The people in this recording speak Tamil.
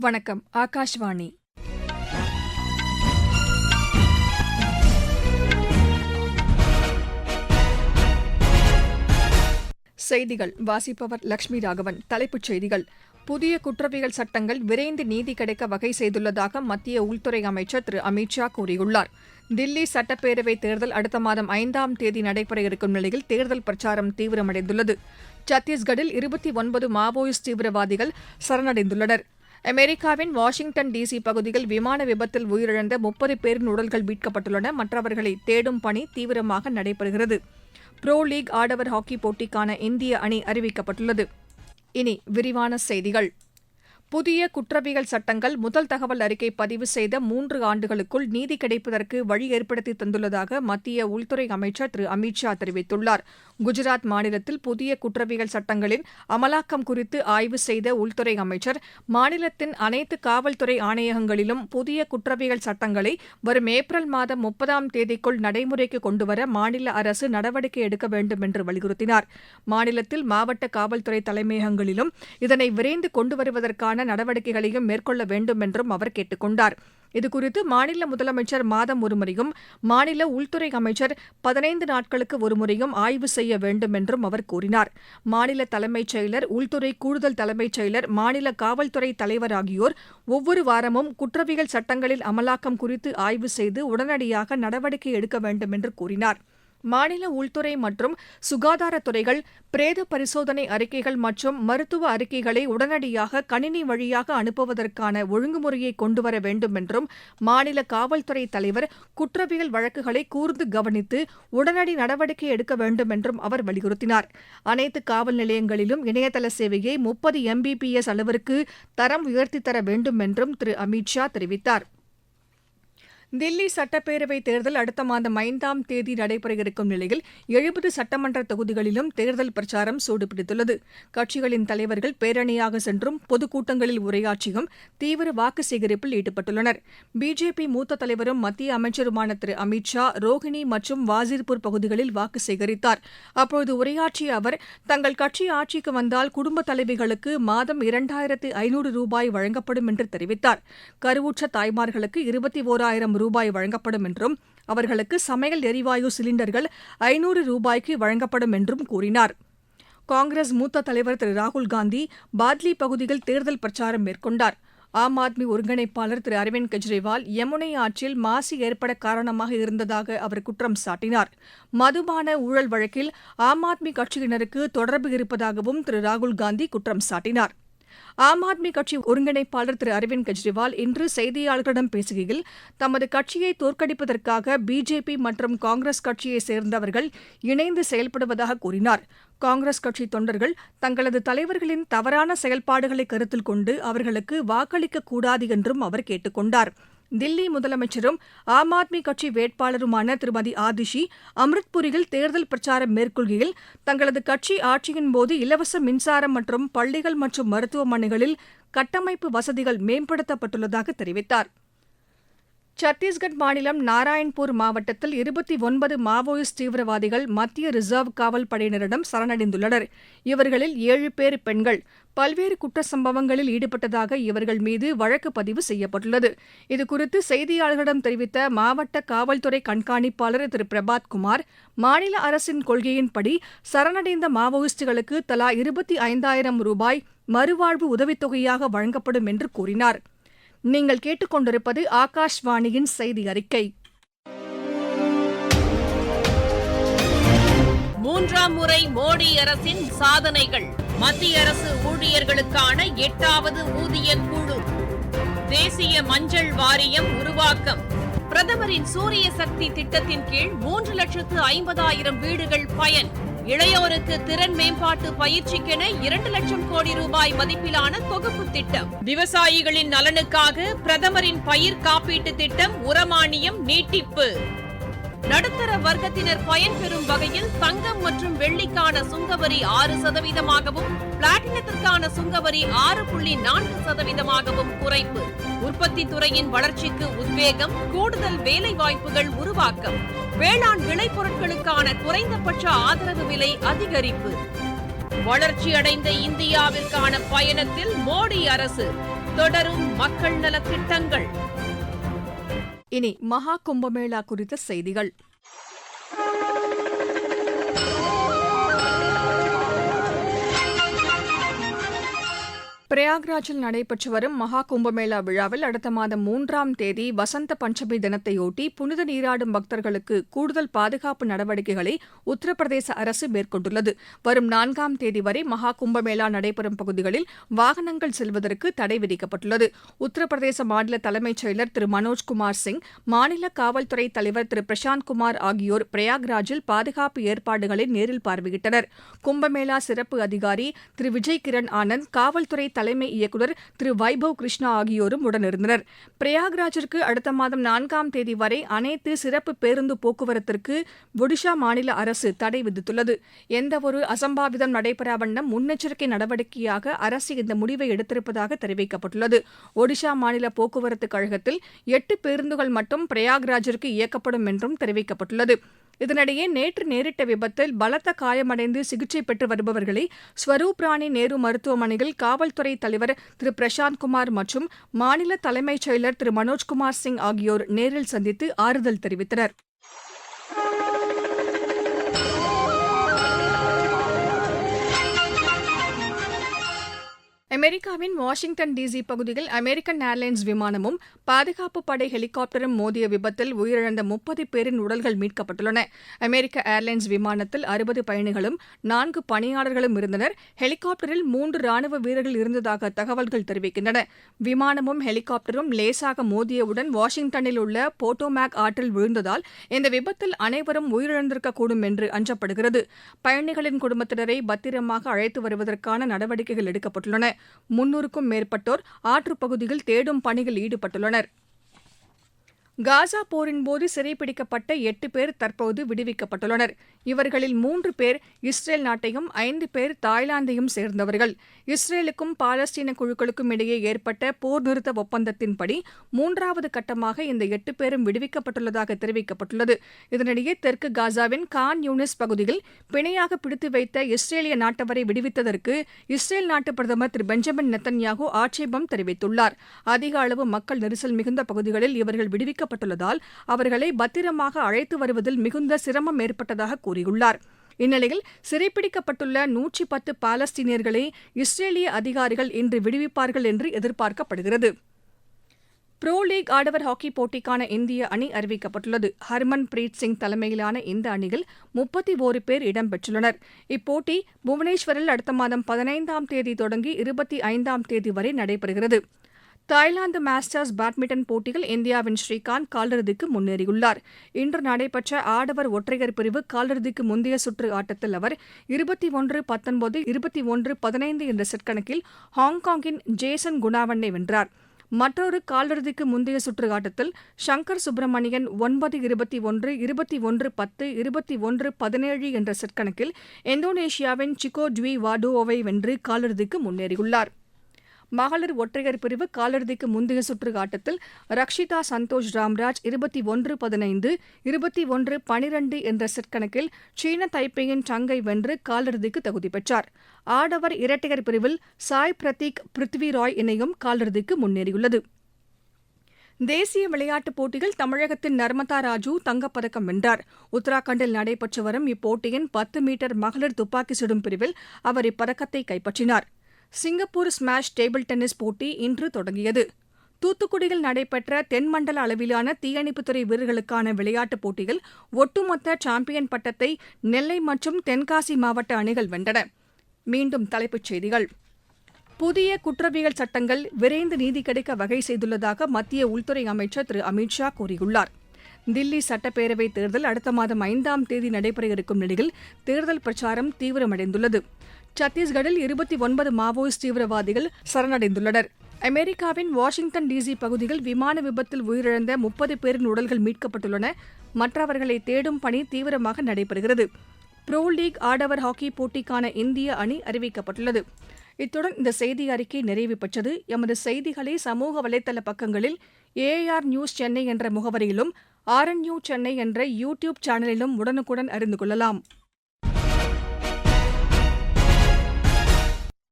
வணக்கம் ஆகாஷ்வாணி. செய்திகள். வாசிப்பவர் லட்சுமி ராகவன். தலைப்புச் செய்திகள். புதிய குற்றவியல் சட்டங்கள் விரைந்து நீதி கிடைக்க வகை செய்துள்ளதாக மத்திய உள்துறை அமைச்சர் திரு. அமித் ஷா கூறியுள்ளார். தில்லி சட்டப்பேரவை தேர்தல் அடுத்த மாதம் ஐந்தாம் தேதி நடைபெற இருக்கும் நிலையில் தேர்தல் பிரச்சாரம் தீவிரமடைந்துள்ளது. சத்தீஸ்கட்டில் இருபத்தி ஒன்பது மாவோயிஸ்ட் தீவிரவாதிகள் சரணடைந்துள்ளனர். அமெரிக்காவின் வாஷிங்டன் டிசி பகுதியில் விமான விபத்தில் உயிரிழந்த முப்பது பேரின் உடல்கள் மீட்கப்பட்டுள்ளன. மற்றவர்களை தேடும் பணி தீவிரமாக நடைபெறுகிறது. ப்ரோ லீக் ஆடவர் ஹாக்கி போட்டிக்கான இந்திய அணி அறிவிக்கப்பட்டுள்ளது. இனி விரிவான செய்திகள். புதிய குற்றவியல் சட்டங்கள் முதல் தகவல் அறிக்கை பதிவு செய்த மூன்று ஆண்டுகளுக்குள் நீதி கிடைப்பதற்கு வழி ஏற்படுத்தி தந்துள்ளதாக மத்திய உள்துறை அமைச்சர் திரு. அமித் ஷா தெரிவித்துள்ளார். குஜராத் மாநிலத்தில் புதிய குற்றவியல் சட்டங்களின் அமலாக்கம் குறித்து ஆய்வு செய்த உள்துறை அமைச்சர் மாநிலத்தின் அனைத்து காவல்துறை ஆணையகங்களிலும் புதிய குற்றவியல் சட்டங்களை வரும் ஏப்ரல் மாதம் முப்பதாம் தேதிக்குள் நடைமுறைக்கு கொண்டுவர மாநில அரசு நடவடிக்கை எடுக்க வேண்டும் என்று வலியுறுத்தினார். மாநிலத்தில் மாவட்ட காவல்துறை தலைமையகங்களிலும் இதனை விரைந்து கொண்டு வருவதற்கான நடவடிக்கைகளையும் மேற்கொள்ள வேண்டும் என்றும் அவர் கேட்டுக் கொண்டார் இதுகுறித்து மாநில முதலமைச்சர் மாதம் ஒருமுறையும் மாநில உள்துறை அமைச்சர் பதினைந்து நாட்களுக்கு ஒருமுறையும் ஆய்வு செய்ய வேண்டும் என்றும் அவர் கூறினார். மாநில தலைமைச் செயலர் உள்துறை கூடுதல் தலைமைச் செயலர் மாநில காவல்துறை தலைவர் ஆகியோர் ஒவ்வொரு வாரமும் குற்றவியல் சட்டங்களில் அமலாக்கம் குறித்து ஆய்வு செய்து உடனடியாக நடவடிக்கை எடுக்க வேண்டும் என்று கூறினார். மாநில உள்துறை மற்றும் சுகாதாரத்துறைகள் பிரேத பரிசோதனை அறிக்கைகள் மற்றும் மருத்துவ அறிக்கைகளை உடனடியாக கணினி வழியாக அனுப்புவதற்கான ஒழுங்குமுறையை கொண்டுவர வேண்டும் என்றும் மாநில காவல்துறை தலைவர் குற்றவியல் வழக்குகளை கூர்ந்து கவனித்து உடனடி நடவடிக்கை எடுக்க வேண்டும் என்றும் அவர் வலியுறுத்தினார். அனைத்து காவல் நிலையங்களிலும் இணையதள சேவையை முப்பது எம்பிபிஎஸ் அளவிற்கு தரம் உயர்த்தி தர வேண்டும் என்றும் திரு. அமித் ஷா தெரிவித்தார். தில்லி சட்டப்பேரவைத் தேர்தல் அடுத்த மாதம் ஐந்தாம் தேதி நடைபெற இருக்கும் நிலையில் எழுபது சட்டமன்ற தொகுதிகளிலும் தேர்தல் பிரச்சாரம் சூடுபிடித்துள்ளது. கட்சிகளின் தலைவர்கள் பேரணியாக சென்றும் பொதுக்கூட்டங்களில் உரையாற்றியும் தீவிர வாக்கு சேகரிப்பில் ஈடுபட்டுள்ளனர். பிஜேபி மூத்த தலைவரும் மத்திய அமைச்சருமான திரு அமித் ஷா ரோஹிணி மற்றும் வாசிர்பூர் பகுதிகளில் வாக்கு சேகரித்தார். அப்போது உரையாற்றிய அவர் தங்கள் கட்சி ஆட்சிக்கு வந்தால் குடும்ப தலைவிகளுக்கு மாதம் இரண்டாயிரத்து ஐநூறு ரூபாய் வழங்கப்படும் என்று தெரிவித்தார். கருவுற்ற தாய்மார்களுக்கு இருபத்தி ஓராயிரம் ரூபாய் வழங்கப்படும் என்றும் அவர்களுக்கு சமையல் எரிவாயு சிலிண்டர்கள் ஐநூறு ரூபாய்க்கு வழங்கப்படும் என்றும் கூறினார். காங்கிரஸ் மூத்த தலைவர் திரு. ராகுல்காந்தி பாத்லி பகுதியில் தேர்தல் பிரச்சாரம் மேற்கொண்டார். ஆம் ஆத்மி ஒருங்கிணைப்பாளர் திரு. அரவிந்த் கெஜ்ரிவால் யமுனை ஆற்றில் மாசு ஏற்பட காரணமாக இருந்ததாக அவர் குற்றம் சாட்டினார். மதுபான ஊழல் வழக்கில் ஆம் ஆத்மி கட்சியினருக்கு தொடர்பு இருப்பதாகவும் திரு. ராகுல்காந்தி குற்றம் சாட்டினார். ஆம் ஆத்மி கட்சி ஒருங்கிணைப்பாளர் திரு அரவிந்த் கெஜ்ரிவால் இன்று செய்தியாளர்களிடம் பேசுகையில் தமது கட்சியை தோற்கடிப்பதற்காக பிஜேபி மற்றும் காங்கிரஸ் கட்சியைச் சேர்ந்தவர்கள் இணைந்து செயல்படுவதாக கூறினார். காங்கிரஸ் கட்சி தொண்டர்கள் தங்களது தலைவர்களின் தவறான செயல்பாடுகளை கருத்தில் கொண்டு அவர்களுக்கு வாக்களிக்கக் கூடாது என்றும் அவர் கேட்டுக் கொண்டாா் தில்லி முதலமைச்சரும் ஆம் ஆத்மி கட்சி வேட்பாளருமான திருமதி ஆதிஷி அம்ரித்புரியில் தேர்தல் பிரச்சாரம் மேற்கொள்கையில் தங்களது கட்சி ஆட்சியின் போது இலவச மின்சாரம் மற்றும் பள்ளிகள் மற்றும் மருத்துவமனைகளில் கட்டமைப்பு வசதிகள் மேம்படுத்தப்பட்டுள்ளதாக தெரிவித்தார். சத்தீஸ்கட் மாநிலம் நாராயண்பூர் மாவட்டத்தில் இருபத்தி ஒன்பது மாவோயிஸ்ட் தீவிரவாதிகள் மத்திய ரிசர்வ் காவல் படையினரிடம் சரணடைந்துள்ளனர். இவர்களில் ஏழு பேர் பெண்கள். பல்வேறு குற்ற சம்பவங்களில் ஈடுபட்டதாக இவர்கள் மீது வழக்கு பதிவு செய்யப்பட்டுள்ளது. இதுகுறித்து செய்தியாளர்களிடம் தெரிவித்த மாவட்ட காவல்துறை கண்காணிப்பாளர் திரு. பிரபாத் குமார் மாநில அரசின் கொள்கையின்படி சரணடைந்த மாவோயிஸ்டுகளுக்கு தலா இருபத்தி ஐந்தாயிரம் ரூபாய் மறுவாழ்வு உதவித்தொகையாக வழங்கப்படும் என்று கூறினார். நீங்கள் கேட்டுக்கொண்டிருப்பது ஆகாஷ்வாணியின் செய்தி அறிக்கை மூன்றாம் முறை மோடி அரசின் சாதனைகள். மத்திய அரசு ஊழியர்களுக்கான எட்டாவது ஊதிய குழு தேசிய மஞ்சள் வாரியம் உருவாக்கம். பிரதமரின் சூரிய சக்தி திட்டத்தின் கீழ் மூன்று லட்சத்து ஐம்பதாயிரம் வீடுகள் பயன். இளையோருக்கு திறன் மேம்பாட்டு பயிற்சிக்கென இரண்டு லட்சம் கோடி ரூபாய் மதிப்பிலான தொகுப்பு திட்டம். விவசாயிகளின் நலனுக்காக பிரதமரின் பயிர் காப்பீட்டு திட்டம் உரமானியம் நீட்டிப்பு. நடுத்தர வர்க்கத்தினர் பயன்பெறும் வகையில் தங்கம் மற்றும் வெள்ளிக்கான சுங்கவரி ஆறு சதவீதமாகவும் பிளாட்டினத்திற்கான சுங்கவரி ஆறு புள்ளி நான்கு சதவீதமாகவும் குறைப்பு. உற்பத்தி துறையின் வளர்ச்சிக்கு உத்வேகம் கூடுதல் வேலை வாய்ப்புகள் உருவாக்கம். வேளாண் விளைபொருட்களுக்கான குறைந்தபட்ச ஆதரவு விலை அதிகரிப்பு. வளர்ச்சியடைந்த இந்தியாவிற்கான பயணத்தில் மோடி அரசு தொடரும் மக்கள் நலத் திட்டங்கள் இனி மகா கும்பமேளா குறித்த செய்திகள். பிரயாக்ராஜில் நடைபெற்று வரும் மகா கும்பமேளா விழாவில் அடுத்த மாதம் மூன்றாம் தேதி வசந்த பஞ்சமி தினத்தையொட்டி புனித நீராடும் பக்தர்களுக்கு கூடுதல் பாதுகாப்பு நடவடிக்கைகளை உத்தரப்பிரதேச அரசு மேற்கொண்டுள்ளது. வரும் நான்காம் தேதி வரை மகா கும்பமேளா நடைபெறும் பகுதிகளில் வாகனங்கள் செல்வதற்கு தடை விதிக்கப்பட்டுள்ளது. உத்தரப்பிரதேச மாநில தலைமைச் செயலர் திரு மனோஜ்குமார் சிங் மாநில காவல்துறை தலைவர் திரு பிரசாந்த் குமார் ஆகியோர் பிரயாக்ராஜில் பாதுகாப்பு ஏற்பாடுகளை நேரில் பார்வையிட்டனர். கும்பமேளா சிறப்பு அதிகாரி திரு விஜய் கிரண் ஆனந்த் காவல்துறை தலைமை இயக்குநர் திரு வைபவ் கிருஷ்ணா ஆகியோரும் உடனிருந்தனர். பிரயாக்ராஜிற்கு அடுத்த மாதம் நான்காம் தேதி வரை அனைத்து சிறப்பு பேருந்து போக்குவரத்திற்கு ஒடிஷா மாநில அரசு தடை விதித்துள்ளது. எந்தவொரு அசம்பாவிதம் நடைபெறா வண்ணம் முன்னெச்சரிக்கை நடவடிக்கையாக அரசு இந்த முடிவை எடுத்திருப்பதாக தெரிவிக்கப்பட்டுள்ளது. ஒடிஷா மாநில போக்குவரத்து கழகத்தில் எட்டு பேருந்துகள் மட்டும் பிரயாக்ராஜிற்கு இயக்கப்படும் என்றும் தெரிவிக்கப்பட்டுள்ளது. இதனிடையே நேற்று நேரிட்ட விபத்தில் பலத்த காயமடைந்து சிகிச்சை பெற்று வருபவர்களை ஸ்வரூப் ராணி நேரு மருத்துவமனையில் காவல்துறை தலைவர் திரு பிரசாந்த் குமார் மற்றும் மாநில தலைமைச் செயலர் திரு மனோஜ்குமார் சிங் ஆகியோர் நேரில் சந்தித்து ஆறுதல் தெரிவித்தனர். அமெரிக்காவின் வாஷிங்டன் டிசி பகுதியில் அமெரிக்கன் ஏர்லைன்ஸ் விமானமும் பாதுகாப்பு படை ஹெலிகாப்டரும் மோதிய விபத்தில் உயிரிழந்த முப்பது பேரின் உடல்கள் மீட்கப்பட்டுள்ளன. அமெரிக்க ஏர்லைன்ஸ் விமானத்தில் அறுபது பயணிகளும் நான்கு பணியாளர்களும் இருந்தனர். ஹெலிகாப்டரில் மூன்று ராணுவ வீரர்கள் இருந்ததாக தகவல்கள் தெரிவிக்கின்றன. விமானமும் ஹெலிகாப்டரும் லேசாக மோதியவுடன் வாஷிங்டனில் உள்ள போட்டோமேக் ஆற்றில் விழுந்ததால் இந்த விபத்தில் அனைவரும் உயிரிழந்திருக்கக்கூடும் என்று அஞ்சப்படுகிறது. பயணிகளின் குடும்பத்தினரை பத்திரமாக அழைத்து வருவதற்கான நடவடிக்கைகள் எடுக்கப்பட்டுள்ளன. முன்னூறுக்கும் மேற்பட்டோர் ஆற்றுப்பகுதியில் தேடும் பணியில் ஈடுபட்டுள்ளனர். காசா போரின்போது சிறைப்பிடிக்கப்பட்ட எட்டு பேர் தற்போது விடுவிக்கப்பட்டுள்ளனர். இவர்களில் மூன்று பேர் இஸ்ரேல் நாட்டையும் ஐந்து பேர் தாய்லாந்தையும் சேர்ந்தவர்கள். இஸ்ரேலுக்கும் பாலஸ்தீன குழுக்களுக்கும் இடையே ஏற்பட்ட போர் நிறுத்த ஒப்பந்தத்தின்படி மூன்றாவது கட்டமாக இந்த எட்டு பேரும் விடுவிக்கப்பட்டுள்ளதாக தெரிவிக்கப்பட்டுள்ளது. இதனிடையே தெற்கு காசாவின் கான் யூனிஸ் பகுதியில் பிணையாக பிடித்து வைத்த இஸ்ரேலிய நாட்டவரை விடுவித்ததற்கு இஸ்ரேல் நாட்டு பிரதமர் திரு பெஞ்சமின் நெத்தன்யாகு ஆட்சேபம் தெரிவித்துள்ளார். அதிக அளவு மக்கள் நெரிசல் மிகுந்த பகுதிகளில் இவர்கள் விடுவிக்க விடுவிக்கப்பட்டுள்ளதால் அவர்களை பத்திரமாக அழைத்து வருவதில் மிகுந்த சிரமம் ஏற்பட்டதாக கூறியுள்ளார். இந்நிலையில் சிறைப்பிடிக்கப்பட்டுள்ள நூற்றி பத்து பாலஸ்தீனியர்களை இஸ்ரேலிய அதிகாரிகள் இன்று விடுவிப்பார்கள் என்று எதிர்பார்க்கப்படுகிறது. ப்ரோ லீக் ஆடவர் ஹாக்கி போட்டிக்கான இந்திய அணி அறிவிக்கப்பட்டுள்ளது. ஹர்மன் பிரீத் சிங் தலைமையிலான இந்த அணியில் முப்பத்தி ஓரு பேர் இடம்பெற்றுள்ளனர். இப்போட்டி புவனேஸ்வரில் அடுத்த மாதம் பதினைந்தாம் தேதி தொடங்கி இருபத்தி ஐந்தாம் தேதி வரை நடைபெறுகிறது. தாய்லாந்து மாஸ்டர்ஸ் பேட்மிண்டன் போட்டியில் இந்தியாவின் ஸ்ரீகாந்த் காலிறுதிக்கு முன்னேறியுள்ளார். இன்று நடைபெற்ற ஆடவர் ஒற்றையர் பிரிவு காலிறுதிக்கு முந்தைய சுற்று ஆட்டத்தில் அவர் இருபத்தி ஒன்று பத்தொன்பது இருபத்தி ஒன்று பதினைந்து என்ற செட் கணக்கில் ஹாங்காங்கின் ஜேசன் குணாவண்ணை வென்றார். மற்றொரு காலிறுதிக்கு முந்தைய சுற்று ஆட்டத்தில் ஷங்கர் சுப்பிரமணியன் ஒன்பது இருபத்தி ஒன்று இருபத்தி ஒன்று பத்து இருபத்தி ஒன்று பதினேழு என்ற செட் கணக்கில் இந்தோனேஷியாவின் சிக்கோ டுவி வாடோவை வென்று காலிறுதிக்கு முன்னேறியுள்ளார். மகளிர் ஒற்றையர் பிரிவு காலிறுதிக்கு முந்தைய சுற்று ஆட்டத்தில் ரக்ஷிதா சந்தோஷ் ராம்ராஜ் இருபத்தி ஒன்று பதினைந்து இருபத்தி ஒன்று பனிரெண்டு என்ற செட் கணக்கில் சீன தைப்பேயின் டங்கை வென்று காலிறுதிக்கு தகுதி பெற்றார். ஆடவர் இரட்டையர் பிரிவில் சாய் பிரதீக் பிருத்வி ராய் இணையும் காலிறுதிக்கு முன்னேறியுள்ளது. தேசிய விளையாட்டுப் போட்டியில் தமிழகத்தின் நர்மதா ராஜு தங்கப்பதக்கம் வென்றார். உத்தராகண்டில் நடைபெற்று வரும் இப்போட்டியின் பத்து மீட்டர் மகளிர் துப்பாக்கி சுடும் பிரிவில் அவர் இப்பதக்கத்தை கைப்பற்றினார். சிங்கப்பூர் ஸ்மாஷ் டேபிள் டென்னிஸ் போட்டி இன்று தொடங்கியது. தூத்துக்குடியில் நடைபெற்ற தென்மண்டல அளவிலான தீயணைப்புத்துறை வீரர்களுக்கான விளையாட்டுப் போட்டியில் ஒட்டுமொத்த சாம்பியன் பட்டத்தை நெல்லை மற்றும் தென்காசி மாவட்ட அணிகள் வென்றன. மீண்டும் தலைப்புச் செய்திகள். புதிய குற்றவியல் சட்டங்கள் விரைந்து நீதி கிடைக்க வகை செய்துள்ளதாக மத்திய உள்துறை அமைச்சர் திரு. அமித் ஷா கூறியுள்ளார். தில்லி சட்டப்பேரவை தேர்தல் அடுத்த மாதம் ஐந்தாம் தேதி நடைபெற இருக்கும் நிலையில் தேர்தல் பிரச்சாரம் தீவிரமடைந்துள்ளது. சத்தீஸ்கரில் இருபத்தி ஒன்பது மாவோயிஸ்ட் தீவிரவாதிகள் சரணடைந்துள்ளனர். அமெரிக்காவின் வாஷிங்டன் டிசி பகுதியில் விமான விபத்தில் உயிரிழந்த முப்பது பேரின் உடல்கள் மீட்கப்பட்டுள்ளன. மற்றவர்களை தேடும் பணி தீவிரமாக நடைபெறுகிறது. ப்ரோ லீக் ஆடவர் ஹாக்கி போட்டிக்கான இந்திய அணி அறிவிக்கப்பட்டுள்ளது. இத்துடன் இந்த செய்தி அறிக்கை நிறைவு பெற்றது. எமது செய்திகளை சமூக வலைதள பக்கங்களில் ஏஆர் நியூஸ் சென்னை என்ற முகவரியிலும் ஆர்என்யூ சென்னை என்ற யூடியூப் சேனலிலும் உடனுக்குடன் அறிந்து கொள்ளலாம்.